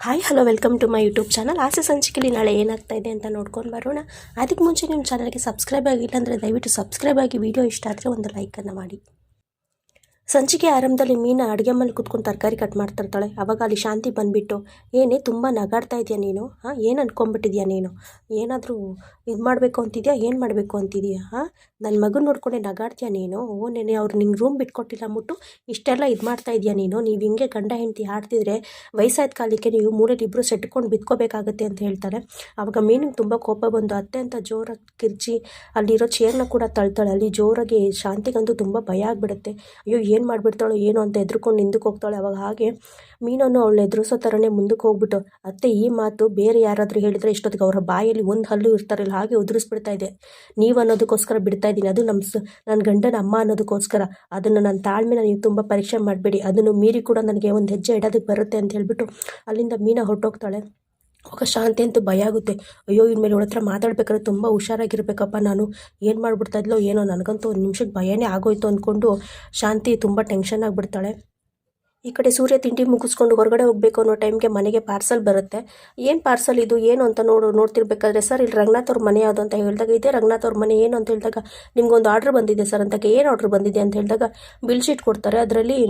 Hi hello welcome to my YouTube channel ಆಸೆ ಸಂಚಿಕೆಯಲ್ಲಿ ನಾಳೆ ಏನಾಗ್ತಾ ಇದೆ ಅಂತ ನೋಡ್ಕೊಂಡು ಬರೋಣ. ಅದಕ್ಕೆ ಮುಂಚೆ ನಿಮ್ಮ ಚಾನಲ್ಗೆ ಸಬ್ಸ್ಕ್ರೈಬ್ ಆಗಿಲ್ಲ ಅಂದರೆ ದಯವಿಟ್ಟು ಸಬ್ಸ್ಕ್ರೈಬ್ ಆಗಿ ವಿಡಿಯೋ ಇಷ್ಟ ಆದರೆ ಒಂದು ಲೈಕನ್ನು ಮಾಡಿ. ಸಂಚಿಕೆ ಆರಂಭದಲ್ಲಿ ಮೀನಾ ಅಡುಗೆ ಮೇಲೆ ಕುತ್ಕೊಂಡು ತರಕಾರಿ ಕಟ್ ಮಾಡ್ತಿರ್ತಾಳೆ. ಅವಾಗ ಅಲ್ಲಿ ಶಾಂತಿ ಬಂದುಬಿಟ್ಟು, ಏನೇ ತುಂಬ ನಗಾಡ್ತಾ ಇದೆಯಾ ನೀನು? ಹಾಂ, ಏನು ಅನ್ಕೊಂಬಿಟ್ಟಿದ್ಯಾ ನೀನು? ಏನಾದರೂ ಇದು ಮಾಡಬೇಕು ಅಂತಿದ್ಯಾ? ಏನು ಮಾಡಬೇಕು ಅಂತಿದ್ಯಾ? ಹಾಂ ನನ್ನ ಮಗನ ನೋಡ್ಕೊಂಡೆ ನಗಾಡ್ತೀಯಾ ನೀನು? ಓ, ನೆನೆ ಅವ್ರು ನಿಂಗೆ ರೂಮ್ ಬಿಟ್ಕೊಟ್ಟಿಲ್ಲ ಅಂದ್ಬಿಟ್ಟು ಇಷ್ಟೆಲ್ಲ ಇದು ಮಾಡ್ತಾ ಇದೆಯಾ ನೀನು? ನೀವು ಹಿಂಗೆ ಗಂಡ ಹೆಂಡತಿ ಆಡ್ತಿದ್ರೆ ವಯಸ್ಸಾದ ಕಾಲಕ್ಕೆ ನೀವು ಮೂರಲ್ಲಿ ಇಬ್ಬರು ಸೆಟ್ಕೊಂಡು ಬಿತ್ಕೋಬೇಕಾಗತ್ತೆ ಅಂತ ಹೇಳ್ತಾರೆ. ಆವಾಗ ಮೀನಿಗೆ ತುಂಬ ಕೋಪ ಬಂದು ಅತ್ತೆ ಅಂತ ಜೋರಾಗಿ ಕಿರ್ಚಿ ಅಲ್ಲಿರೋ ಚೇರ್ನ ಕೂಡ ತಳ್ತಾಳೆ. ಅಲ್ಲಿ ಜೋರಾಗಿ ಶಾಂತಿಗಂತೂ ತುಂಬ ಭಯ ಆಗಿಬಿಡುತ್ತೆ. ಅಯ್ಯೋ ಏನು ಮಾಡಿಬಿಡ್ತಾಳೋ ಏನು ಅಂತ ಎದ್ರುಕೊಂಡು ಹಿಂದಕ್ಕೆ ಹೋಗ್ತಾಳೆ. ಅವಾಗ ಹಾಗೆ ಮೀನನ್ನು ಅವಳು ಎದುರಿಸೋ ಥರನೇ ಮುಂದಕ್ಕೆ ಹೋಗ್ಬಿಟ್ಟು, ಅತ್ತೆ, ಈ ಮಾತು ಬೇರೆ ಯಾರಾದರೂ ಹೇಳಿದರೆ ಇಷ್ಟೊತ್ತಿಗೆ ಅವರ ಬಾಯಲ್ಲಿ ಒಂದು ಹಲ್ಲು ಇರ್ತಾರಲ್ಲ, ಹಾಗೆ ಉದುರಿಸ್ಬಿಡ್ತಾ ಇದೆ. ನೀವು ಅನ್ನೋದಕ್ಕೋಸ್ಕರ ಬಿಡ್ತಾ ಇದ್ದೀನಿ. ಅದು ನಮ್ಮ ನನ್ನ ಗಂಡನ ಅಮ್ಮ ಅನ್ನೋದಕ್ಕೋಸ್ಕರ. ಅದನ್ನು ನನ್ನ ತಾಳ್ಮೆನ ನೀವು ತುಂಬ ಪರೀಕ್ಷೆ ಮಾಡಬೇಡಿ. ಅದನ್ನು ಮೀರಿ ಕೂಡ ನನಗೆ ಒಂದು ಹೆಜ್ಜೆ ಇಡೋದಕ್ಕೆ ಬರುತ್ತೆ ಅಂತ ಹೇಳ್ಬಿಟ್ಟು ಅಲ್ಲಿಂದ ಮೀನ ಹೊರಟೋಗ್ತಾಳೆ. ಅವಾಗ ಶಾಂತಿ ಅಂತೂ ಭಯ ಆಗುತ್ತೆ. ಅಯ್ಯೋ ಇನ್ಮೇಲೆ ಇವಳ ಹತ್ರ ಮಾತಾಡ್ಬೇಕಾದ್ರೆ ತುಂಬ ಹುಷಾರಾಗಿರ್ಬೇಕಪ್ಪ ನಾನು. ಏನು ಮಾಡ್ಬಿಡ್ತಾ ಇದ್ಲೋ, ಏನೋ ನನಗಂತೂ ಒಂದು ನಿಮಿಷಕ್ಕೆ ಭಯನೇ ಆಗೋಯ್ತು ಅಂದ್ಕೊಂಡು ಶಾಂತಿ ತುಂಬ ಟೆನ್ಷನ್ ಆಗಿಬಿಡ್ತಾಳೆ. ಈ ಕಡೆ ಸೂರ್ಯ ತಿಂಡಿ ಮುಗಿಸ್ಕೊಂಡು ಹೊರಗಡೆ ಹೋಗಬೇಕು ಅನ್ನೋ ಟೈಮ್ಗೆ ಮನೆಗೆ ಪಾರ್ಸಲ್ ಬರುತ್ತೆ. ಏನು ಪಾರ್ಸಲ್ ಇದು, ಏನು ಅಂತ ನೋಡು, ನೋಡ್ತಿರ್ಬೇಕಾದ್ರೆ ಸರ್ ಇಲ್ಲಿ ರಂಗನಾಥ್ ಅವ್ರ ಮನೆ ಯಾವುದು ಅಂತ ಹೇಳಿದಾಗ, ಇದೇ ರಂಗನಾಥ್ ಅವ್ರ ಮನೆ ಏನು ಅಂತ ಹೇಳಿದಾಗ ನಿಮ್ಗೊಂದು ಆರ್ಡ್ರ್ ಬಂದಿದೆ ಸರ್ ಅಂತ ಏನು ಆರ್ಡ್ರ್ ಬಂದಿದೆ ಅಂತ ಹೇಳಿದಾಗ ಬಿಲ್ ಶೀಟ್ ಕೊಡ್ತಾರೆ. ಅದರಲ್ಲಿ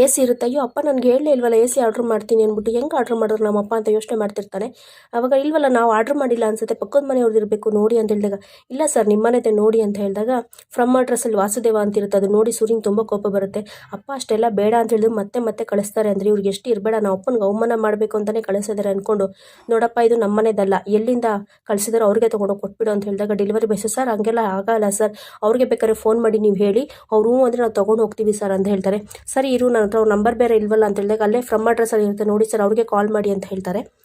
ಎ ಸಿ ಇರುತ್ತೆ. ಅಯ್ಯೋ, ಅಪ್ಪ ನನಗೆ ಹೇಳಲೇ ಇಲ್ವಲ್ಲ, ಎ ಸಿ ಆರ್ಡ್ರ್ ಮಾಡ್ತೀನಿ ಅಂದ್ಬಿಟ್ಟು. ಹೆಂಗೆ ಆರ್ಡ್ರ್ ಮಾಡಿದ್ರು ನಮ್ಮಪ್ಪ ಅಂತ ಯೋಚನೆ ಮಾಡ್ತಿರ್ತಾನೆ. ಅವಾಗ ಇಲ್ವಲ್ಲ, ನಾವು ಆರ್ಡ್ರ್ ಮಾಡಿಲ್ಲ ಅನ್ಸುತ್ತೆ. ಪಕ್ಕದ ಮನೆಯವ್ರದ್ದು ಇರಬೇಕು, ನೋಡಿ ಅಂತ ಹೇಳಿದಾಗ. ಇಲ್ಲ ಸರ್, ನಿಮ್ಮ ಮನೆದೆ ನೋಡಿ ಅಂತ ಹೇಳಿದಾಗ ಫ್ರಮ್ ಅಡ್ರೆಸ್ಸಲ್ಲಿ ವಾಸುದೇವ ಅಂತ ಇರುತ್ತೆ. ಅದು ನೋಡಿ ಸೂರ್ಯಂಗೆ ತುಂಬ ಕೋಪ ಬರುತ್ತೆ. ಅಪ್ಪ, ಅಷ್ಟೆಲ್ಲ ಬೇಡ ಅಂತ ಹೇಳಿದ್ರು ಮತ್ತೆ ಮತ್ತೆ ಕಳಿಸ್ತಾರೆ ಅಂದರೆ ಇವ್ರಿಗೆ ಎಷ್ಟು ಇರಬೇಡ. ನಾವು ಅಪ್ಪನಿಗೆ ಅವಮಾನ ಮಾಡಬೇಕು ಅಂತಲೇ ಕಳಿಸಿದ್ದಾರೆ ಅಂದ್ಕೊಂಡು ನೋಡಪ್ಪ, ಇದು ನಮ್ಮ ಮನೆದಲ್ಲ. ಎಲ್ಲಿಂದ ಕಳಿಸಿದಾರೋ ಅವ್ರಿಗೆ ತೊಗೊಂಡು ಕೊಟ್ಬಿಡು ಅಂತ ಹೇಳಿದಾಗ ಡೆಲಿವರಿ ಬಾಯ್ಸು ಸರ್ ಹಂಗೆಲ್ಲ ಆಗಲ್ಲ ಸರ್. ಅವ್ರಿಗೆ ಬೇಕಾದ್ರೆ ಫೋನ್ ಮಾಡಿ, ನೀವು ಹೇಳಿ. ಅವ್ರು ಅಂದರೆ ನಾವು ತೊಗೊಂಡು ಹೋಗ್ತೀವಿ ಸರ್ ಅಂತ ಹೇಳ್ತಾರೆ. ಸರಿ, ಇರು ನನ್ನ ಹತ್ರ ಅವ್ರ ನಂಬರ್ ಬೇರೆ ಇಲ್ವಲ್ಲ ಅಂತ ಹೇಳಿದಾಗ ಅಲ್ಲೇ ಫ್ರಮ್ ಅಡ್ರೆಸ್ಸಲ್ಲಿ ಇರುತ್ತೆ. ನೋಡಿ ಸರ್, ಅವ್ರಿಗೆ ಕಾಲ್ ಮಾಡಿ ಅಂತ ಹೇಳ್ತಾರೆ.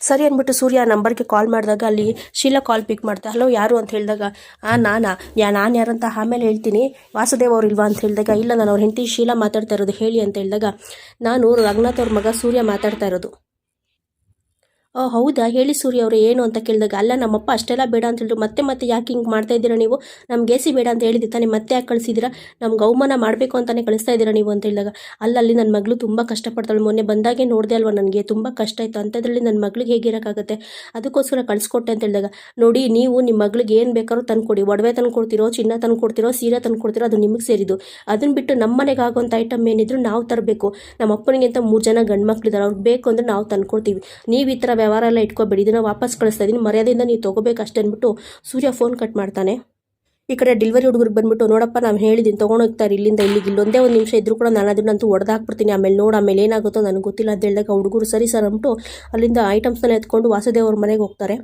ಸರಿ ಅಂದ್ಬಿಟ್ಟು ಸೂರ್ಯ ಆ ನಂಬರ್ಗೆ ಕಾಲ್ ಮಾಡಿದಾಗ ಅಲ್ಲಿ ಶೀಲಾ ಕಾಲ್ ಪಿಕ್ ಮಾಡ್ತಾ ಹಲೋ ಯಾರು? ಅಂತ ಹೇಳಿದಾಗ, ಆ, ನಾನಾ. ಯಾ, ನಾನು ಯಾರಂತ ಆಮೇಲೆ ಹೇಳ್ತೀನಿ. ವಾಸುದೇವ್ ಅವ್ರು ಇಲ್ವಾ ಅಂತ ಹೇಳಿದಾಗ, ಇಲ್ಲ, ನಾನು ಅವ್ರ ಹೆಂಡತಿ ಶೀಲಾ ಮಾತಾಡ್ತಾ ಇರೋದು ಹೇಳಿ ಅಂತ ಹೇಳಿದಾಗ, ನಾನು ರಂಗನಾಥ್ ಅವ್ರ ಮಗ ಸೂರ್ಯ ಮಾತಾಡ್ತಾ ಇರೋದು. ಹೌದಾ? ಹೇಳಿ ಸೂರ್ಯ ಅವರು, ಏನು ಅಂತ ಕೇಳಿದಾಗ, ಅಲ್ಲ, ನಮ್ಮಪ್ಪ ಅಷ್ಟೆಲ್ಲ ಬೇಡ ಅಂತ ಹೇಳಿದ್ರು. ಮತ್ತೆ ಮತ್ತೆ ಯಾಕೆ ಹಿಂಗೆ ಮಾಡ್ತಾ ಇದ್ದೀರಾ ನೀವು? ನಮ್ಗೆ ಎ ಸಿ ಬೇಡ ಅಂತ ಹೇಳಿದ್ದೆ, ತಾನೇ ಮತ್ತೆ ಯಾಕೆ ಕಳಿಸಿದ್ದೀರಾ? ನಮ್ಗೆ ಅವಮಾನ ಮಾಡಬೇಕು ಅಂತಲೇ ಕಳಿಸ್ತಾ ಇದ್ದೀರಾ ನೀವು ಅಂತ ಹೇಳಿದಾಗ, ಅಲ್ಲ, ಅಲ್ಲಿ ನನ್ನ ಮಗಳು ತುಂಬ ಕಷ್ಟಪಡ್ತಾಳೆ. ಮೊನ್ನೆ ಬಂದಾಗೆ ನೋಡಿದೆ ಅಲ್ವಾ ನನಗೆ, ತುಂಬ ಕಷ್ಟ ಆಯಿತು. ಅಂಥದ್ರಲ್ಲಿ ನನ್ನ ಮಗಳಿಗೆ ಹೇಗಿರೋಕ್ಕಾಗತ್ತೆ ಅದಕ್ಕೋಸ್ಕರ ಕಳಿಸ್ಕೊಟ್ಟೆ ಅಂತ ಹೇಳಿದಾಗ, ನೋಡಿ, ನೀವು ನಿಮ್ಮ ಮಗಳಿಗೆ ಏನು ಬೇಕಾದ್ರೂ ತಂದುಕೊಡಿ. ಒಡವೆ ತಂದು ಕೊಡ್ತಿರೋ ಚಿನ್ನ ತಂದು ಕೊಡ್ತಿರೋ ಸೀರೆ ತಂದು ಕೊಡ್ತಿರೋ ಅದು ನಿಮಗೆ ಸೇರಿದ್ದು. ಅದನ್ನು ಬಿಟ್ಟು ನಮ್ಮ ಮನೆಗೆ ಆಗುವಂಥ ಐಟಮ್ ಏನಿದ್ರು ನಾವು ತರಬೇಕು. ನಮ್ಮ ಅಪ್ಪನಿಗಿಂತ ಮೂರು ಜನ ಗಂಡು ಮಕ್ಕಳಿದ್ದಾರೆ ಅವ್ರಿಗೆ ಬೇಕು ಅಂದರೆ ನಾವು ತಂದ್ಕೊಡ್ತೀವಿ. ನೀವು ಈ ಥರ ವ್ಯವಹಾರ ಎಲ್ಲ ಇಟ್ಕೋಬೇಡಿ, ಇದನ್ನು ವಾಪಸ್ ಕಳಿಸ್ತಾ ಇದ್ದೀನಿ ಮರ್ಯಾದೆಯಿಂದ ನೀವು ತೊಗೋಬೇಕು ಅಷ್ಟೇ ಅಂದ್ಬಿಟ್ಟು ಸೂರ್ಯ ಫೋನ್ ಕಟ್ ಮಾಡ್ತಾನೆ. ಈ ಕಡೆ ಡೆಲಿವರಿ ಹುಡುಗರಿಗೆ ಬಂದ್ಬಿಟ್ಟು, ನೋಡಪ್ಪ ನಾನು ಹೇಳಿದ್ದೀನಿ ತೊಗೊಂಡೋಗ್ತಾರೆ ಇಲ್ಲಿಂದ ಇಲ್ಲಿಗೆ, ಇಲ್ಲೊಂದೇ ಒಂದು ನಿಮಿಷ ಇದ್ರೂ ಕೂಡ ನಾನು ಅದನ್ನಂತೂ ಹೊಡೆದಾಕ್ಬಿಡ್ತೀನಿ ಆಮೇಲೆ ನೋಡು, ಆಮೇಲೆ ಏನಾಗುತ್ತೋ ನನಗೆ ಗೊತ್ತಿಲ್ಲ ಅಂತ ಹೇಳಿದಾಗ ಹುಡುಗರು ಸರಿ ಸರ್ ಅಂದ್ಬಿಟ್ಟು ಅಲ್ಲಿಂದ ಐಟಮ್ಸ್ನ ಎತ್ಕೊಂಡು ವಾಸುದೇವ್ರ ಮನೆಗೆ ಹೋಗ್ತಾರೆ.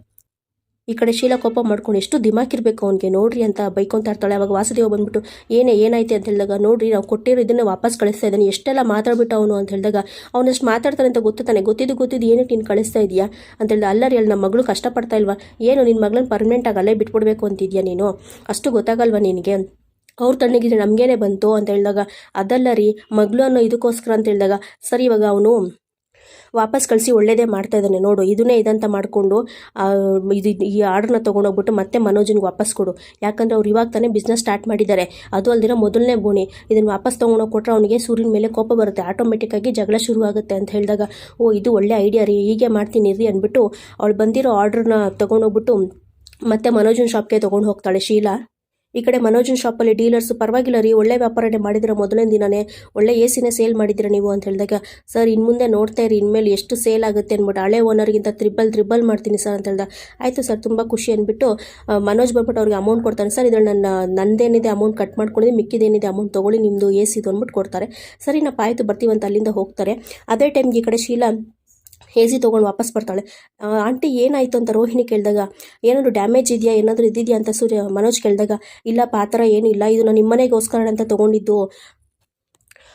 ಈ ಕಡೆ ಶೀಲಾ ಕೋಪ ಮಾಡ್ಕೊಂಡು ಎಷ್ಟು ದಿಮಾಕಿರ್ಬೇಕು ಅವನಿಗೆ, ನೋಡ್ರಿ ಅಂತ ಬೈಕೊಂತ ಇರ್ತಾಳೆ ಅವಾಗ ವಾಸುದೇವ ಬಂದ್ಬಿಟ್ಟು, ಏನೇ, ಏನಾಯ್ತು ಅಂತ ಹೇಳಿದಾಗ, ನೋಡ್ರಿ ನಾವು ಕೊಟ್ಟಿರೋ ಇದನ್ನ ವಾಪಸ್ ಕಳಿಸ್ತಾ ಇದ್ದಾನೆ. ಎಷ್ಟೆಲ್ಲ ಮಾತಾಡ್ಬಿಟ್ಟು ಅವನು ಅಂತ ಹೇಳಿದಾಗ, ಅವನಷ್ಟು ಮಾತಾಡ್ತಾನೆ ಅಂತ ಗೊತ್ತು ತಾನೆ. ಗೊತ್ತಿದ್ದು ಗೊತ್ತಿದ್ದು ಏನಕ್ಕೆ ನೀನು ಕಳಿಸ್ತಾ ಇದೆಯಾ? ಅಂತ ಹೇಳಿದ ಅಲ್ಲರಿ ಅಲ್ಲಿ, ನಮ್ಮ ಮಗಳು ಕಷ್ಟಪಡ್ತಾ ಇಲ್ವಾ? ಏನು, ನಿನ್ನ ಮಗಳನ್ನ ಪರ್ಮನೆಂಟಾಗಿ ಅಲ್ಲೇ ಬಿಟ್ಬಿಡ್ಬೇಕು ಅಂತಿದ್ಯಾ ನೀನು? ಅಷ್ಟು ಗೊತ್ತಾಗಲ್ವಾ ನಿನಗೆ? ಅವ್ರ ತಣ್ಣಗಿದ್ರೆ ನಮಗೇನೆ ಬಂತು ಅಂತ ಹೇಳಿದಾಗ, ಅದಲ್ಲ ರೀ, ಮಗಳು ಅನ್ನೋ ಇದಕ್ಕೋಸ್ಕರ ಅಂತ ಹೇಳಿದಾಗ, ಸರಿ, ಇವಾಗ ಅವನು ವಾಪಸ್ ಕಳಿಸಿ ಒಳ್ಳೇದೇ ಮಾಡ್ತಾ ಇದ್ದಾನೆ. ನೋಡು, ಇದನ್ನೇ ಇದಂತ ಮಾಡಿಕೊಂಡು ಇದು, ಈ ಆರ್ಡ್ರನ್ನ ತೊಗೊಂಡೋಗ್ಬಿಟ್ಟು ಮತ್ತೆ ಮನೋಜನ್ಗೆ ವಾಪಸ್ ಕೊಡು. ಯಾಕಂದರೆ ಅವ್ರು ಇವಾಗ ತಾನೇ ಬಿಸ್ನೆಸ್ ಸ್ಟಾರ್ಟ್ ಮಾಡಿದ್ದಾರೆ. ಅದು ಅಲ್ದಿರ ಮೊದಲನೇ ಬೋಣಿ. ಇದನ್ನು ವಾಪಸ್ ತೊಗೊಂಡೋಗಿ ಕೊಟ್ಟರೆ ಅವನಿಗೆ ಸೂರ್ಯನ ಮೇಲೆ ಕೋಪ ಬರುತ್ತೆ. ಆಟೋಮೆಟಿಕ್ಕಾಗಿ ಜಗಳ ಶುರು ಆಗುತ್ತೆ ಅಂತ ಹೇಳಿದಾಗ, ಓ, ಇದು ಒಳ್ಳೆ ಐಡಿಯಾ ರೀ, ಹೀಗೆ ಮಾಡ್ತೀನಿ ರೀ, ಅಂದ್ಬಿಟ್ಟು ಅವಳು ಬಂದಿರೋ ಆರ್ಡ್ರನ್ನ ತೊಗೊಂಡೋಗ್ಬಿಟ್ಟು ಮತ್ತೆ ಮನೋಜನ್ ಶಾಪ್ಗೆ ತೊಗೊಂಡು ಹೋಗ್ತಾಳೆ ಶೀಲಾ. ಈ ಕಡೆ ಮನೋಜನ್ ಶಾಪಲ್ಲಿ ಡೀಲರ್ಸ್ ಪರವಾಗಿಲ್ಲ ರೀ, ಒಳ್ಳೆ ವ್ಯಾಪಾರನೇ ಮಾಡಿದ್ರೆ ಮೊದಲನೇ ದಿನನೇ, ಒಳ್ಳೆ ಎ ಸಿನೇ ಸೇಲ್ ಮಾಡಿದ್ದೀರ ನೀವು ಅಂತ ಹೇಳಿದಾಗ, ಸರ್ ಇನ್ನು ಮುಂದೆ ನೋಡ್ತಾ ಇರಿ, ಇನ್ಮೇಲೆ ಎಷ್ಟು ಸೇಲ್ ಆಗುತ್ತೆ ಅಂದ್ಬಿಟ್ಟು, ಹಳೆ ಓನರ್ಗಿಂತ ತ್ರಿಬಲ್ ತ್ರಿಬಲ್ ಮಾಡ್ತೀನಿ ಸರ್ ಅಂತ ಹೇಳ್ದ ಆಯಿತು ಸರ್, ತುಂಬ ಖುಷಿ ಅಂದ್ಬಿಟ್ಟು ಮನೋಜ್ ಬಂದ್ಬಿಟ್ಟು ಅವ್ರಿಗೆ ಅಮೌಂಟ್ ಕೊಡ್ತಾನೆ. ಸರ್, ಇದ್ರಲ್ಲಿ ನನ್ನ, ನಂದೇನಿದೆ ಅಮೌಂಟ್ ಕಟ್ ಮಾಡ್ಕೊಂಡಿದ್ದೀನಿ, ಮಿಕ್ಕಿದೇನಿದೆ ಅಮೌಂಟ್ ತೊಗೊಳ್ಳಿ ನಿಮ್ಮದು ಎ ಸಿದು ಅಂದ್ಬಿಟ್ಟು ಕೊಡ್ತಾರೆ. ಸರಿ ಆಯಿತು, ಬರ್ತೀವಿ ಅಂತ ಅಲ್ಲಿಂದ ಹೋಗ್ತಾರೆ. ಅದೇ ಟೈಮ್ಗೆ ಈ ಕಡೆ ಶೀಲಾ ಎ ಸಿ ತೊಗೊಂಡು ವಾಪಸ್ ಬರ್ತಾಳೆ. ಆಂಟಿ, ಏನಾಯಿತು ಅಂತ ರೋಹಿಣಿ ಕೇಳಿದಾಗ, ಏನಾದರೂ ಡ್ಯಾಮೇಜ್ ಇದೆಯಾ, ಏನಾದರೂ ಇದ್ದಿದೆಯಾ ಅಂತ ಸೂರ್ಯ, ಮನೋಜ್ ಕೇಳಿದಾಗ, ಇಲ್ಲಪ್ಪ, ಆ ಥರ ಏನಿಲ್ಲ, ಇದು ನಾನು ನಿಮ್ಮನೆಗೋಸ್ಕರ ಅಂತ ತೊಗೊಂಡಿದ್ದು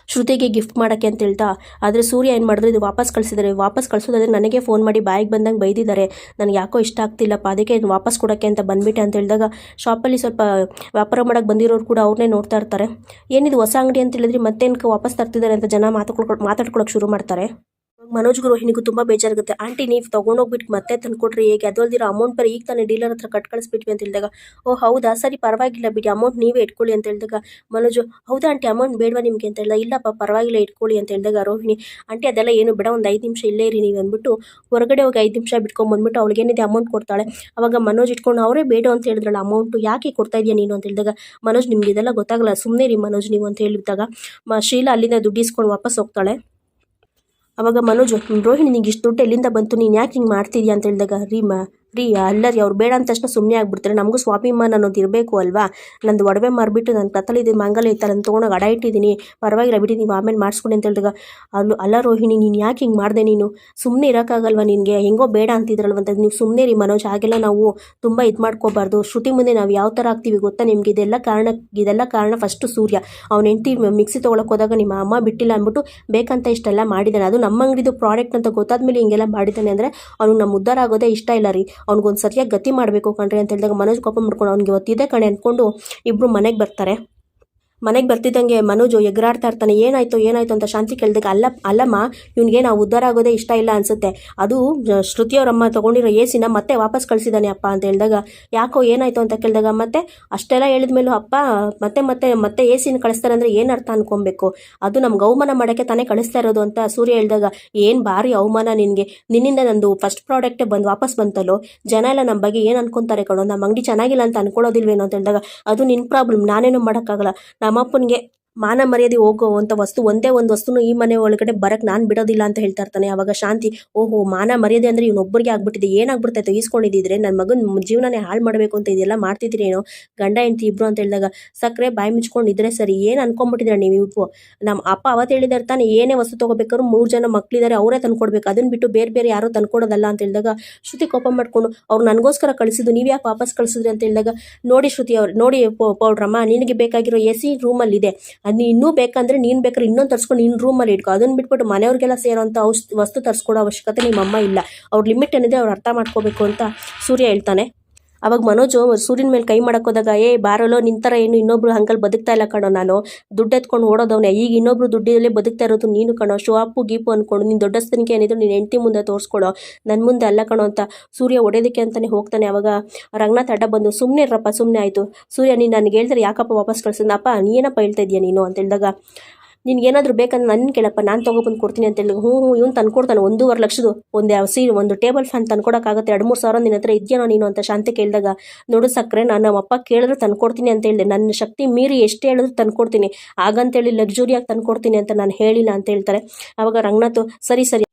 ಶ್ರುತಿಗೆ ಗಿಫ್ಟ್ ಮಾಡೋಕ್ಕೆ ಅಂತ ಹೇಳ್ತಾ, ಆದರೆ ಸೂರ್ಯ ಏನು ಮಾಡಿದ್ರು, ಇದು ವಾಪಸ್ ಕಳಿಸಿದ್ದಾರೆ ವಾಪಸ್ ಕಳಿಸೋದಾದ್ರೆ ನನಗೆ ಫೋನ್ ಮಾಡಿ ಬಾಯಿಗೆ ಬಂದಂಗೆ ಬೈದಿದ್ದಾರೆ, ನನಗೆ ಯಾಕೋ ಇಷ್ಟ ಆಗ್ತಿಲ್ಲಪ್ಪ, ಅದಕ್ಕೆ ಇದು ವಾಪಸ್ ಕೊಡೋಕ್ಕೆ ಅಂತ ಬಂದ್ಬಿಟ್ಟೆ ಅಂತ ಹೇಳಿದಾಗ, ಶಾಪಲ್ಲಿ ಸ್ವಲ್ಪ ವ್ಯಾಪಾರ ಮಾಡೋಕ್ಕೆ ಬಂದಿರೋರು ಕೂಡ ಅವ್ರನ್ನೇ ನೋಡ್ತಾ ಇರ್ತಾರೆ. ಏನಿದು ಹೊಸ ಅಂಗಡಿ ಅಂತ ಹೇಳಿದ್ರೆ ಮತ್ತೇನಕ್ಕೆ ವಾಪಸ್ ತರ್ತಿದ್ದಾರೆ ಅಂತ ಜನ ಮಾತಾಡ್ಕೊಳ್ ಮಾತಾಡ್ಕೊಳಕ್ಕೆ ಶುರು ಮಾಡ್ತಾರೆ. ಮನೋಜ್ಗೂ ರೋಹಿಣಿಗೂ ತುಂಬ ಬೇಜಾರಾಗುತ್ತೆ ಆಂಟಿ, ನೀವು ತೊಗೊಂಡೋಗ್ಬಿಟ್ಟು ಮತ್ತೆ ತಂದ್ಕೊಡ್ರಿ, ಹೇಗೆ? ಅದಲ್ದಿರೋ ಅಮೌಂಟ್ ಬರೀ ಈಗ ತಾನೇ ಡೀಲರ್ ಹತ್ರ ಕಟ್ ಕಳಿಸ್ಬಿಟ್ವಿ ಅಂತ ಹೇಳಿದಾಗ, ಓ, ಹೌದಾ? ಸರಿ, ಪರವಾಗಿಲ್ಲ ಬಿಡಿ ಅಮೌಂಟ್ ನೀವೇ ಇಟ್ಕೊಳ್ಳಿ ಅಂತ ಹೇಳಿದಾಗ, ಮನೋಜು, ಹೌದಾ ಆಂಟಿ ಅಮೌಂಟ್ ಬೇಡವಾ ನಿಮಗೆ? ಅಂತ ಹೇಳಿದಾಗ, ಇಲ್ಲಪ್ಪ, ಪರವಾಗಿಲ್ಲ, ಇಟ್ಕೊಳ್ಳಿ ಅಂತ ಹೇಳಿದಾಗ ರೋಹಿಣಿ, ಆಂಟಿ, ಅದೆಲ್ಲ ಏನು ಬೇಡ, ಒಂದು ಐದು ನಿಮಿಷ ಇಲ್ಲೇ ಇರಿ ನೀವು ಅಂದ್ಬಿಟ್ಟು ಹೊರಗಡೆ ಹೋಗಿ ಐದು ನಿಮಿಷ ಬಿಟ್ಕೊಂಡ್ಬಂದ್ಬಿಟ್ಟು ಅವ್ಳಿಗೆ ಏನಿದೆ ಅಮೌಂಟ್ ಕೊಡ್ತಾಳೆ. ಅವಾಗ ಮನೋಜ್ ಇಟ್ಕೊಂಡು, ಅವರೇ ಬೇಡ ಅಂತ ಹೇಳಿದ್ರಲ್ಲ ಅಮೌಂಟ್ ಯಾಕೆ ಕೊಡ್ತಾ ಇದೆಯಾ ನೀನು? ಅಂತ ಹೇಳಿದಾಗ, ಮನೋಜ್, ನಿಮ್ಗೆ ಇದೆಲ್ಲ ಗೊತ್ತಾಗಲ್ಲ ಸುಮ್ಮನೆ ರೀ ಮನೋಜ್ ನೀವು ಅಂತ ಹೇಳಿದಾಗ ಶೀಲಾ ಅಲ್ಲಿಂದ ದುಡ್ಡು ಇಸ್ಕೊಂಡು ವಾಪಸ್ ಹೋಗ್ತಾಳೆ. ಅವಾಗ ಮನೋಜ್ ರೋಹಿಣಿ, ನಿಂಗೆ ಇಷ್ಟು ದುಡ್ಡು ಎಲ್ಲಿಂದ ಬಂತು? ನೀನು ಯಾಕೆ ಹಿಂಗೆ ಮಾಡ್ತಿದ್ಯಾ ಅಂತ ಹೇಳಿದಾಗ ರೀಮಾ ರೀ ಅಲ್ಲರಿ, ಅವ್ರು ಬೇಡ ಅಂತ ತಕ್ಷಣ ಸುಮ್ಮನೆ ಆಗ್ಬಿಡ್ತಾರೆ. ನಮಗೂ ಸ್ವಾಭಿಮಾನ ಅನ್ನೋದು ಇರಬೇಕು ಅಲ್ವಾ? ನಂದು ಒಡವೆ ಮಾರಿಬಿಟ್ಟು ನನ್ನ ಕತ್ತಲಿದ್ದು ಮಂಗಲ ಇತ್ತಲ್ಲ ನಾನು ತೊಗೊಂಡೋಗಿ ಅಡ ಇಟ್ಟಿದ್ದೀನಿ ಪರವಾಗಿಲ್ಲ, ಬಿಡಿ, ನೀವು ಆಮೇಲೆ ಮಾಡಿಸ್ಕೊಂಡು ಅಂತ ಹೇಳಿದಾಗ ಅಲ್ಲೂ ಅಲ್ಲ ರೋಹಿಣಿ, ನೀನು ಯಾಕೆ ಹಿಂಗೆ ಮಾಡಿದೆ ನೀನು? ಸುಮ್ಮನೆ ಇರೋಕ್ಕಾಗಲ್ವ ನಿನಗೆ? ಹೆಂಗೋ ಬೇಡ ಅಂತಿದ್ರಲ್ವ ಅಂತ. ನೀವು ಸುಮ್ಮನೆ ರೀ ಮನೋಜ್, ಹಾಗೆಲ್ಲ ನಾವು ತುಂಬ ಇದು ಮಾಡ್ಕೋಬಾರ್ದು. ಶ್ರುತಿ ಮುಂದೆ ನಾವು ಯಾವ ಥರ ಆಗ್ತೀವಿ ಗೊತ್ತಾ ನಿಮ್ಗೆ? ಇದೆಲ್ಲ ಕಾರಣ ಇದೆಲ್ಲ ಕಾರಣ ಫಸ್ಟು ಸೂರ್ಯ. ಅವ್ನ ಹೆಂಡತಿ ಮಿಕ್ಸಿ ತೊಗೊಳಕ್ಕೆ ಹೋದಾಗ ನಿಮ್ಮ ಅಮ್ಮ ಬಿಟ್ಟಿಲ್ಲ ಅಂದ್ಬಿಟ್ಟು ಬೇಕಂತ ಇಷ್ಟೆಲ್ಲ ಮಾಡಿದ್ದಾನೆ. ಅದು ನಮ್ಮ ಅಂಗಡಿದು ಪ್ರಾಡಕ್ಟ್ ಅಂತ ಗೊತ್ತಾದ್ಮೇಲೆ ಹಿಂಗೆಲ್ಲ ಮಾಡಿದ್ದಾನೆ ಅಂದರೆ ಅವ್ನಿಗೆ ನಮ್ಮ ಉದ್ದಾರ ಆಗೋದೇ ಇಷ್ಟ ಇಲ್ಲ ರೀ. ಅವ್ನಿಗೊಂದು ಸರಿಯಾಗಿ ಗತಿ ಮಾಡಬೇಕು ಕಣ್ರಿ ಅಂತ ಹೇಳಿದಾಗ ಮನೋಜ್ ಕೋಪ ಮಾಡ್ಕೊಂಡು ಅವ್ನಿಗೆ ಒತ್ತಿದೆ ಕಣೆ ಅಂದ್ಕೊಂಡು ಇಬ್ಬರು ಮನೆಗೆ ಬರ್ತಾರೆ. ಮನೆಗೆ ಬರ್ತಿದ್ದಂಗೆ ಮನೋಜು ಎಗ್ರಾಡ್ತಾ ಇರ್ತಾನೆ, ಏನಾಯ್ತು ಏನಾಯ್ತು ಅಂತ ಶಾಂತಿ ಕೇಳಿದಾಗ ಅಲ್ಲ, ಅಲ್ಲಮ್ಮ, ಇವನಿಗೆ ನಾವು ಉದ್ಧಾರ ಆಗೋದೇ ಇಷ್ಟ ಇಲ್ಲ ಅನ್ಸುತ್ತೆ. ಅದು ಶ್ರುತಿಯವ್ರಮ್ಮ ತಗೊಂಡಿರೋ ತೊಗೊಂಡಿರೋ ಸಿನ ಮತ್ತೆ ವಾಪಸ್ ಕಳಿಸಿದ್ದಾನೆ ಅಪ್ಪ ಅಂತ ಹೇಳಿದಾಗ, ಯಾಕೋ ಏನಾಯ್ತು ಅಂತ ಕೇಳಿದಾಗ ಮತ್ತೆ ಅಷ್ಟೆಲ್ಲ ಹೇಳಿದ ಮೇಲೂ ಅಪ್ಪ, ಮತ್ತೆ ಮತ್ತೆ ಮತ್ತೆ ಎ ಸಿನ ಕಳಿಸ್ತಾರೆ ಅಂದರೆ ಏನು ಅರ್ಥ ಅನ್ಕೊಬೇಕು? ಅದು ನಮ್ಗೆ ಅವಮಾನ ಮಾಡೋಕ್ಕೆ ತಾನೇ ಕಳಿಸ್ತಾ ಇರೋದು ಅಂತ ಸೂರ್ಯ ಹೇಳಿದಾಗ, ಏನು ಭಾರಿ ಅವಮಾನ ನಿನಗೆ. ನಿನ್ನಿಂದ ನಂದು ಫಸ್ಟ್ ಪ್ರಾಡಕ್ಟೇ ಬಂದು ವಾಪಸ್ ಬಂತಲ್ಲೋ? ಜನ ಎಲ್ಲ ನಮ್ಮ ಬಗ್ಗೆ ಏನು ಅನ್ಕೊಂತಾರೆ ಕಣೋ? ನಮ್ಮ ಅಂಗಡಿ ಚೆನ್ನಾಗಿಲ್ಲ ಅಂತ ಅನ್ಕೊಳ್ಳೋದಿಲ್ವೇನೋ? ಅಂತ ಹೇಳಿದಾಗ, ಅದು ನಿನ್ನ ಪ್ರಾಬ್ಲಮ್ ನಾನೇನು ಮಾಡೋಕ್ಕಾಗಲ್ಲ. ನಮ್ಮಪ್ಪನಿಗೆ ಮಾನ ಮರ್ಯಾದೆ ಹೋಗುವಂಥ ವಸ್ತು, ಒಂದೇ ಒಂದು ವಸ್ತುನು ಈ ಮನೆ ಒಳಗಡೆ ಬರಕ್ಕೆ ನಾನು ಬಿಡೋದಿಲ್ಲ ಅಂತ ಹೇಳ್ತಾ ಇರ್ತಾನೆ. ಅವಾಗ ಶಾಂತಿ, ಓಹೋ, ಮಾನ ಮರ್ಯಾದೆ ಅಂದರೆ ಇವನೊಬ್ಬರಿಗೆ ಆಗ್ಬಿಟ್ಟಿದೆ, ಏನಾಗ್ಬಿಡ್ತೈತೆ ಈಸ್ಕೊಂಡಿದ್ದಿದ್ರೆ ನನ್ನ ಮಗನ ಜೀವನನೇ ಹಾಳು ಮಾಡಬೇಕು ಅಂತ ಇದೆಲ್ಲ ಮಾಡ್ತಿದ್ದೀರೇನೋ, ಗಂಡ, ಹೆಂಡತಿ ಇಬ್ರು ಅಂತ ಹೇಳಿದಾಗ ಸಕ್ಕರೆ ಬಾಯಿ ಮುಚ್ಕೊಂಡಿದ್ರೆ ಸರಿ, ಏನು ಅನ್ಕೊಂಡ್ಬಿಟ್ಟಿದ್ರೆ ನೀವು ನಮ್ಮ ಅಪ್ಪ ಅವತ್ತು ಹೇಳಿದಾರೆ ತಾನೇ, ಏನೇ ವಸ್ತು ತಗೋಬೇಕಾದ್ರು ಮೂರು ಜನ ಮಕ್ಳಿದ್ದಾರೆ ಅವರೇ ತಂದ್ಕೊಡ್ಬೇಕು ಅದನ್ನ ಬಿಟ್ಟು ಬೇರೆ ಬೇರೆ ಯಾರೋ ತಂದ್ಕೊಡೋದಲ್ಲ ಅಂತ ಹೇಳಿದಾಗ, ಶ್ರುತಿ ಕೋಪ ಮಾಡ್ಕೊಂಡು, ಅವ್ರು ನನಗೋಸ್ಕರ ಕಳಿಸಿದ್ದು, ನೀವು ಯಾಕೆ ವಾಪಸ್ ಕಳಿಸಿದ್ರಿ ಅಂತ ಹೇಳಿದಾಗ, ನೋಡಿ ಶ್ರುತಿ ಅವ್ರು, ನೋಡಿ ಪೌಡ್ರಮ್ಮ, ನಿನಗೆ ಬೇಕಾಗಿರೋ ಎ ಸಿ ರೂಮಲ್ಲಿ ಇದೆ ಅದು ನೀನು ಇನ್ನೂ ಬೇಕಂದ್ರೆ ನೀನು ಬೇಕಾದ್ರೆ ಇನ್ನೊಂದು ತರಿಸ್ಕೊಂಡು ನಿನ್ನ ರೂಮಲ್ಲಿ ಇಟ್ಕೊ. ಅದನ್ನ ಬಿಟ್ಬಿಟ್ಟು ಮನೆಯವ್ರಿಗೆಲ್ಲ ಸೇರೋಂಥ ಔಷ್, ವಸ್ತು ತರಿಸ್ಕೊಡೋ ಅವಶ್ಯಕತೆ ನಿಮ್ಮಮ್ಮ ಇಲ್ಲ. ಅವ್ರ ಲಿಮಿಟ್ ಏನಿದೆ ಅವ್ರು ಅರ್ಥ ಮಾಡ್ಕೋಬೇಕು ಅಂತ ಸೂರ್ಯ ಹೇಳ್ತಾನೆ. ಅವಾಗ ಮನೋಜು ಸೂರ್ಯನ ಮೇಲೆ ಕೈ ಹೋದಾಗ, ಏ ಬಾರಲ್ಲೋ ನಿಂತರ ಏನು ಇನ್ನೊಬ್ರು ಹಂಗಲ್ ಬದುಕ್ತಾ ಇಲ್ಲ ಕಣೋ ನಾನು. ದುಡ್ಡು ಎತ್ಕೊಂಡು ಓಡೋದವ್ನೆ. ಈಗ ಇನ್ನೊಬ್ರು ದುಡ್ಡಲ್ಲೇ ಬದುಕ್ತಾ ಇರೋದು ನೀನು ಕಣೋ. ಶೋ ಅಪ್ಪು, ಗೀಪು ಅನ್ಕೊಂಡು ನಿನ್ನ ದೊಡ್ಡಸ್ತನಿಗೆ ಏನಿದ್ರು ನಿನ್ನ ಹೆಂಡತಿ ಮುಂದೆ ತೋರಿಸ್ಕೊಡೋ. ನನ್ನ ಮುಂದೆ ಅಲ್ಲ ಕಣೋ ಅಂತ ಸೂರ್ಯ ಒಡೆಯೋದಕ್ಕೆ ಅಂತಲೇ ಹೋಗ್ತಾನೆ. ಅವಾಗ ರಂಗನಾಥ್ ಅಡ್ಡ ಬಂದು ಸುಮ್ಮನೆ ಇರಪ್ಪ ಸುಮ್ಮನೆ ಆಯಿತು. ಸೂರ್ಯ, ನೀನು ನನಗೆ ಹೇಳ್ತಾರೆ ಯಾಕಪ್ಪ ವಾಪಸ್ ಕಳ್ಸಿದ್ನಪ್ಪ ನೀನಪ್ಪ ಹೇಳ್ತಾ ಇದೀಯ ನೀನು? ಅಂತ ಹೇಳಿದಾಗ ನಿನ್ಗೇನಾದರೂ ಬೇಕಂದ್ರೆ ನನ್ನ ಕೇಳಪ್ಪ, ನಾನು ತೊಗೊಬಂದು ಕೊಡ್ತೀನಿ ಅಂತ ಹೇಳಿ ಹ್ಞೂ ಹ್ಞೂ ಇವ್ನು ತಂದ್ಕೊಡ್ತಾನೆ ಒಂದೂವರೆ ಲಕ್ಷದು ಒಂದು ಸೀರೆ ಒಂದು ಟೇಬಲ್ ಫ್ಯಾನ್ ತಂದ್ಕೊಡೋಕ್ಕಾಗತ್ತೆ. ಎರಡು ಮೂರು ಸಾವಿರ ನಿನ್ನ ಹತ್ರ ಇದೆಯೇನೋ ನೀನು ಅಂತ ಶಾಂತಿ ಕೇಳಿದಾಗ, ನೋಡು ಸಕ್ಕರೆ ನಾನು ನಮ್ಮ ಅಪ್ಪ ಕೇಳಿದ್ರೆ ತಂದ್ಕೊಡ್ತೀನಿ ಅಂತ ಹೇಳಿದೆ. ನನ್ನ ಶಕ್ತಿ ಮೀರಿ ಎಷ್ಟು ಹೇಳಿದ್ರು ತಂದ್ಕೊಡ್ತೀನಿ. ಆಗಂತೇಳಿ ಲಕ್ಸುರಿಯಾಗಿ ತಂದ್ಕೊಡ್ತೀನಿ ಅಂತ ನಾನು ಹೇಳಿಲ್ಲ ಅಂತ ಹೇಳ್ತಾರೆ. ಆವಾಗ ರಂಗನಾಥ್, ಸರಿ ಸರಿ.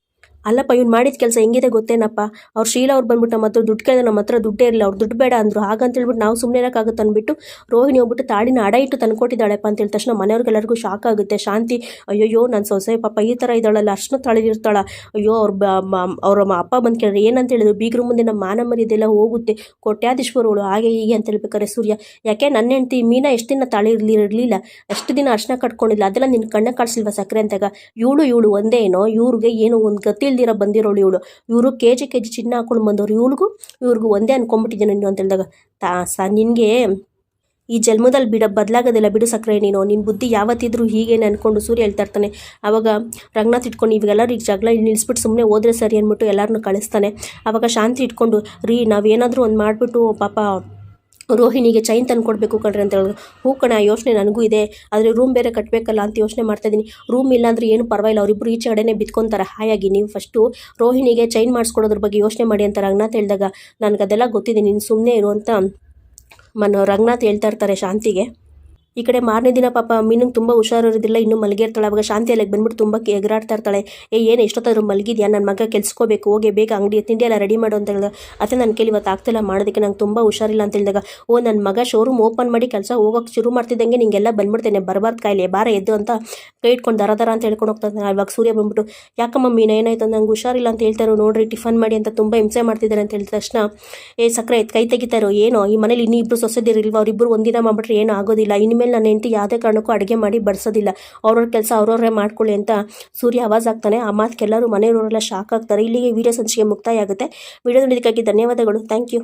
ಅಲ್ಲಪ್ಪ, ಇವ್ನು ಮಾಡಿದ ಕೆಲಸ ಹೆಂಗಿದೆ ಗೊತ್ತೇನಪ್ಪ? ಅವ್ರು ಶೀಲಾ ಅವ್ರು ಬಂದ್ಬಿಟ್ಟು ನಮ್ಮ ಹತ್ರ ದುಡ್ಡು ಕೇಳಿದ್ರೆ ನಮ್ಮ ಹತ್ರ ದುಡ್ಡೇ ಇರಲಿಲ್ಲ, ಅವ್ರು ದುಡ್ಡು ಬೇಡ ಅಂದರು. ಹಾಗಂತ ಹೇಳ್ಬಿಟ್ಟು ನಾವು ಸುಮ್ಮನೆ ಇರೋಕ್ಕಾಗುತ್ತೆ ಅಂದ್ಬಿಟ್ಟು ರೋಹಿಣಿ ಹೋಗ್ಬಿಟ್ಟು ತಾಳಿನ ಅಡ ಇಟ್ಟು ತಂದ್ಕೊಟ್ಟಿದ್ದಾಳೆಪ್ಪ ಅಂತ ಹೇಳಿದ ತಕ್ಷಣ ಮನೆಯವ್ರಿಗೆಲ್ಲರಿಗೂ ಶಾಕ್ ಆಗುತ್ತೆ. ಶಾಂತಿ, ಅಯ್ಯಯ್ಯೋ ನನ್ನ ಸೊಸೆ ಪಾಪ ಈ ಥರ ಇದ್ದಾಳಲ್ಲ, ಅಷ್ಟು ತಳಿದಿರ್ತಾಳ ಅಯ್ಯೋ, ಅವ್ರ ಬ ಅವ್ರ ಅಪ್ಪ ಬಂದು ಕೇಳಿದ್ರೆ ಏನಂತ ಹೇಳಿದ್ರು? ಬೀಗ್ರ ಮುಂದೆ ನಮ್ಮ ಮಾನ ಮರ್ಯಾದೆಲ್ಲ ಹೋಗುತ್ತೆ. ಕೋಟ್ಯಾಧೀಶ್ವರಗಳು ಹಾಗೆ ಹೀಗೆ ಅಂತ ಹೇಳ್ಬೇಕಾರೆ ಸೂರ್ಯ. ಯಾಕೆ ನನ್ನ ಹೆಂಡತಿ ಮೀನ ಎಷ್ಟು ದಿನ ತಳಿ ಇರಲಿ, ಇರಲಿಲ್ಲ? ಎಷ್ಟು ದಿನ ಅರ್ಶನ ಕಟ್ಕೊಂಡಿಲ್ಲ? ಅದೆಲ್ಲ ನಿನ್ನ ಕಣ್ಣ ಕಾಡಿಸಿಲ್ವ ಸಕ್ಕರೆ ಅಂತಾಗ ಇವಳು ಇವಳು ಒಂದೇ ಏನೋ ಇವ್ರಿಗೆ ಏನೋ ಒಂದು ಗತಿ ಇಲ್ದಿರ ಬಂದಿರೋಳು ಇವಳು. ಇವರು ಕೆ ಜಿ ಕೆ ಜಿ ಚಿನ್ನ ಹಾಕೊಂಡು ಬಂದವರು. ಇವಳಿಗೂ ಇವ್ರಿಗೂ ಒಂದೇ ಅನ್ಕೊಂಬಿಟ್ಟಿದ್ದೀನಿ ನೀನು ಅಂತ ಹೇಳಿದಾಗ ತಾ, ಸ, ನಿನಗೆ ಈ ಜನ್ಮದಲ್ಲಿ ಬಿಡ, ಬದಲಾಗೋದಿಲ್ಲ ಬಿಡು ಸಕ್ಕರೆ ನೀನು. ನಿನ್ನ ಬುದ್ಧಿ ಯಾವತ್ತಿದ್ರೂ ಹೀಗೇನೆ ಅನ್ಕೊಂಡು ಸೂರ್ಯ ಹೇಳ್ತಾ ಇರ್ತಾನೆ. ಆವಾಗ ರಂಗನಾಥ್ ಇಟ್ಕೊಂಡು ಇವಾಗೆಲ್ಲರೂ ಈಗ ಜಗಳ ನಿಲ್ಲಿಸ್ಬಿಟ್ಟು ಸುಮ್ಮನೆ ಹೋದ್ರೆ ಸರಿ ಅಂದ್ಬಿಟ್ಟು ಎಲ್ಲರನ್ನೂ ಕಳಿಸ್ತಾನೆ. ಆವಾಗ ಶಾಂತಿ ಇಟ್ಕೊಂಡು, ರೀ, ನಾವೇನಾದರೂ ಒಂದು ಮಾಡಿಬಿಟ್ಟು ಪಾಪ ರೋಹಿಣಿಗೆ ಚೈನ್ ತಂದು ಕೊಡಬೇಕು ಕಣ್ರಿ ಅಂತ ಹೇಳಿದ್ರು. ಹೂ ಕಣ ಯೋಚನೆ ನನಗೂ ಇದೆ. ಆದರೆ ರೂಮ್ ಬೇರೆ ಕಟ್ಟಬೇಕಲ್ಲ ಅಂತ ಯೋಚನೆ ಮಾಡ್ತಾ ಇದ್ದೀನಿ. ರೂಮ್ ಇಲ್ಲ ಅಂದರೆ ಏನು ಪರವಾಗಿಲ್ಲ. ಅವರಿಬ್ಬರು ಈಚೆ ಕಡೆನೇ ಬಿತ್ಕೊಂತಾರೆ ಹಾಯಾಗಿ ನೀವು ಫಸ್ಟು ರೋಹಿಣಿಗೆ ಚೈನ್ ಮಾಡಿಸ್ಕೊಡೋದ್ರ ಬಗ್ಗೆ ಯೋಚನೆ ಮಾಡಿ ಅಂತ ರಂಗನಾಥ್ ಹೇಳಿದಾಗ ನನಗೆ ಅದೆಲ್ಲ ಗೊತ್ತಿದೆ. ನೀನು ಸುಮ್ಮನೆ ಇರುವಂಥ ಮನ ರಂಗನಾಥ್ ಹೇಳ್ತಾ ಇರ್ತಾರೆ ಶಾಂತಿಗೆ. ಈ ಕಡೆ ಮಾರನೇ ದಿನ ಪಾಪ ಮೀನಿಗೆ ತುಂಬ ಹುಷಾರಿರೋದಿಲ್ಲ, ಇನ್ನೂ ಮಲಗಿರ್ತಾಳೆ ಅವಾಗ ಶಾಂತಿ ಅಲ್ಲಿಗೆ ಬಂದ್ಬಿಟ್ಟು ತುಂಬ ಎಗರಾಡ್ತಾ ಇರ್ತಾಳೆ. ಏ, ಏನು ಎಷ್ಟೊತ್ತಾದ್ರೂ ಮಲಗಿದ್ಯಾ? ನನ್ನ ಮಗ ಕೆಲ್ಸ್ಕೋಬೇಕು, ಹೋಗಿ ಬೇಗ ಅಂಗಡಿ ತಿಂಡಿ ಎಲ್ಲ ರೆಡಿ ಮಾಡು ಅಂತ ಹೇಳಿದ. ಅದೇ ನನ್ನ ಕೇಳಿ ಇವತ್ತು ಆಗ್ತಿಲ್ಲ ಮಾಡೋದಕ್ಕೆ, ನಂಗೆ ತುಂಬ ಹುಷಾರಿಲ್ಲ ಅಂತ ಹೇಳಿದಾಗ, ಓ ನನ್ನ ಮಗ ಶೋರೂಮ್ ಓಪನ್ ಮಾಡಿ ಕೆಲಸ ಹೋಗೋಕೆ ಶುರು ಮಾಡ್ತಿದ್ದಂಗೆ ನಿಂಗೆಲ್ಲ ಬಂದ್ಬಿಡ್ತೇನೆ, ಬರಬಾರ್ದು ಕಾಯಿಲೆ, ಬಾರ ಎದ್ದು ಅಂತ ಕೈ ಇಟ್ಕೊಂಡು ದರ ದರ ಅಂತ ಹೇಳ್ಕೊಂಡು ಹೋಗ್ತಾನೆ ಇವಾಗ ಸೂರ್ಯ ಬಂದ್ಬಿಟ್ಟು, ಯಾಕಮ್ಮ ಮೀನು ಏನಾಯ್ತು? ನಂಗೆ ಹುಷಾರಿಲ್ಲ ಅಂತ ಹೇಳ್ತಾರೋ, ನೋಡ್ರಿ, ಟಿಫನ್ ಮಾಡಿ ಅಂತ ತುಂಬ ಹಿಂಸೆ ಮಾಡ್ತಿದ್ದಾರೆ ಅಂತ ಹೇಳಿದ ತಕ್ಷಣ, ಏ ಸಕ್ಕರೆ ಕೈ ತೆಗಿತಾರೋ? ಏನೋ? ಈ ಮನೇಲಿ ಇನ್ನಿಬ್ರು ಇಬ್ಬರು ಸೊಸೆದಿರಿಲ್ವ? ಅವರಿಬ್ಬರು ಒಂದಿನ ಮಾಡ್ಬಿಟ್ರೆ ಏನೂ ಆಗೋದಿಲ್ಲ. ಇನ್ಮೇಲೆ ನನ್ನ ಹೆಂಡತಿ ಯಾವುದೇ ಕಾರಣಕ್ಕೂ ಅಡುಗೆ ಮಾಡಿ ಬಡಿಸೋದಿಲ್ಲ. ಅವ್ರವ್ರ ಕೆಲಸ ಅವ್ರವ್ರೇ ಮಾಡ್ಕೊಳ್ಳಿ ಅಂತ ಸೂರ್ಯ ಆವಾಜ್ ಆಗ್ತಾನೆ ಆ ಮಾತಕ್ಕೆಲ್ಲರೂ ಮನೆಯವರೆಲ್ಲ ಶಾಕ್ ಆಗ್ತಾರೆ. ಇಲ್ಲಿಗೆ ವಿಡಿಯೋ ಸಂಚಿಕೆ ಮುಕ್ತಾಯ ಆಗುತ್ತೆ. ವಿಡಿಯೋ ನೋಡಿದ್ದಕ್ಕಾಗಿ ಧನ್ಯವಾದಗಳು. Thank you